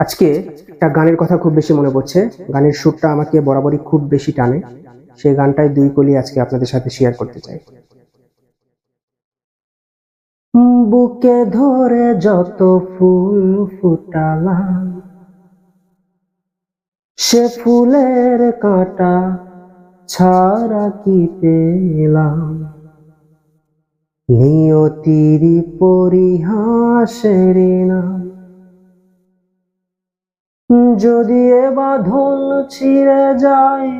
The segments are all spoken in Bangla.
আজকে একটা গানের কথা খুব বেশি মনে পড়ছে। গানের সুরটা আমাকে বরাবরই খুব বেশি টানে। সেই গানটাই দুই কলি আজকে আপনাদের সাথে শেয়ার করতে চাই। বুকে ধরে যত ফুল ফুটালাম, সে ফুলের কাঁটা ছাড়া কি পেলাম? নিয়তির পরিহাসের নাম যদি এ বাঁধন ছিঁড়ে যায়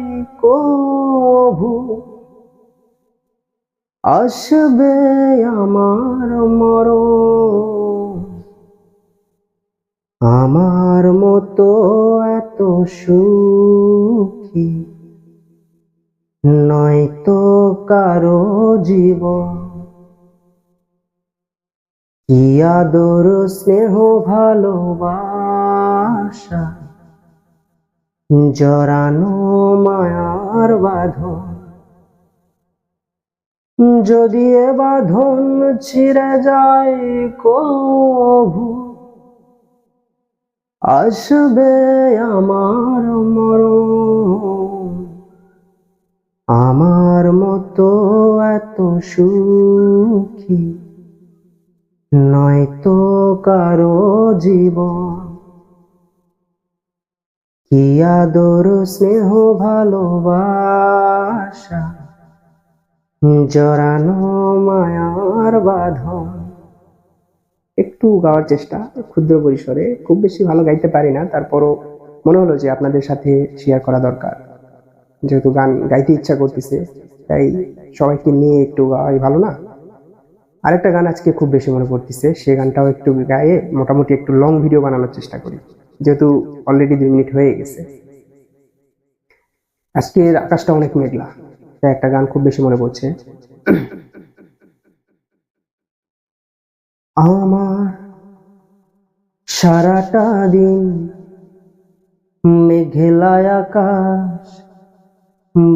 কভু আসবে আমার মর আমার মতো এত সুখী নয়তো কারও জীবন। কি আদর, স্নেহ, ভালোবাসা জরানো মায়ার বাঁধন। যদি এ বাঁধন ছিঁড়ে যায় কভু আসবে আমার মর আমার মতো এত সুখী নয়তো কারও জীবন। কি আদর, স্নেহ, ভালোবাসা? জরানো মায়ার বাঁধন। একটু গাওয়ার চেষ্টা, ক্ষুদ্র পরিসরে। খুব বেশি ভালো গাইতে পারি না, তারপরও মনে হলো যে আপনাদের সাথে শেয়ার করা দরকার। যেহেতু গান গাইতে ইচ্ছা করতেছে, তাই সবাইকে নিয়ে একটু গাওয়াই ভালো না? আরেকটা গান আজকে খুব বেশি মনে পড়তেছে সেই গানটাও একটু গায়ে মোটামুটি একটু লং ভিডিও বানানোর চেষ্টা করি। যেহেতু অলরেডি দুই মিনিট হয়ে গেছে। আজকের আকাশটা অনেক মেঘলা, তাই একটা গান খুব বেশি মনে পড়ছে। আমার সারাটা দিন মেঘেলায় আকাশ,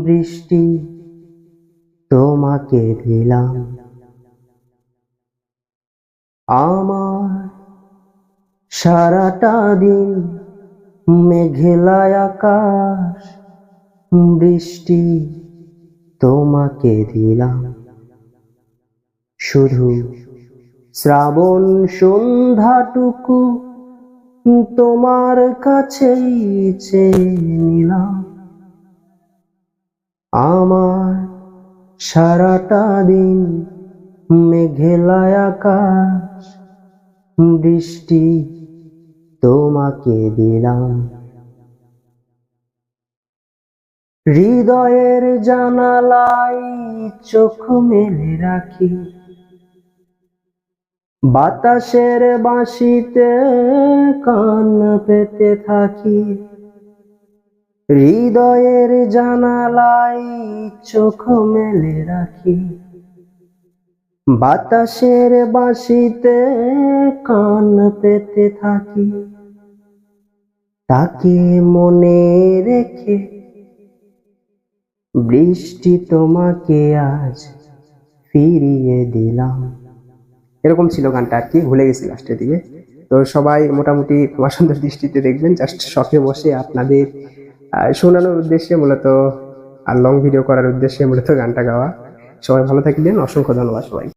বৃষ্টি তোমাকে দিলাম। আমার সারাটা দিন মেঘেলায় আকাশ, বৃষ্টি তোমাকে দিলাম। শুধু শ্রাবণ সন্ধ্যাটুকু তোমার কাছেই চেয়ে নিলাম। আমার সারাটা দিন মেঘেলায় আকাশ, বৃষ্টি তোমাকে দিলাম। হৃদয়ের জানালাই চোখ মেলে রাখি। বাতাসের বাঁশিতে কান পেতে থাকি। হৃদয়ের জানালাই চোখ মেলে রাখি। বাতাসের বাঁশিতে কান পেতে থাকি। তাকে মনে রেখে বৃষ্টি তোমাকে আজ ফিরিয়ে দিলাম। এরকম ছিল গানটা আর কি, ভুলে গেছি লাস্টের দিকে। তো সবাই মোটামুটি পছন্দের দৃষ্টিতে দেখবেন জাস্ট শখে বসে আপনাদের শোনানোর উদ্দেশ্যে মূলত আর লং ভিডিও করার উদ্দেশ্যে মূলত গানটা গাওয়া। সবাই ভালো থাকবেন, অসংখ্য ধন্যবাদ সবাই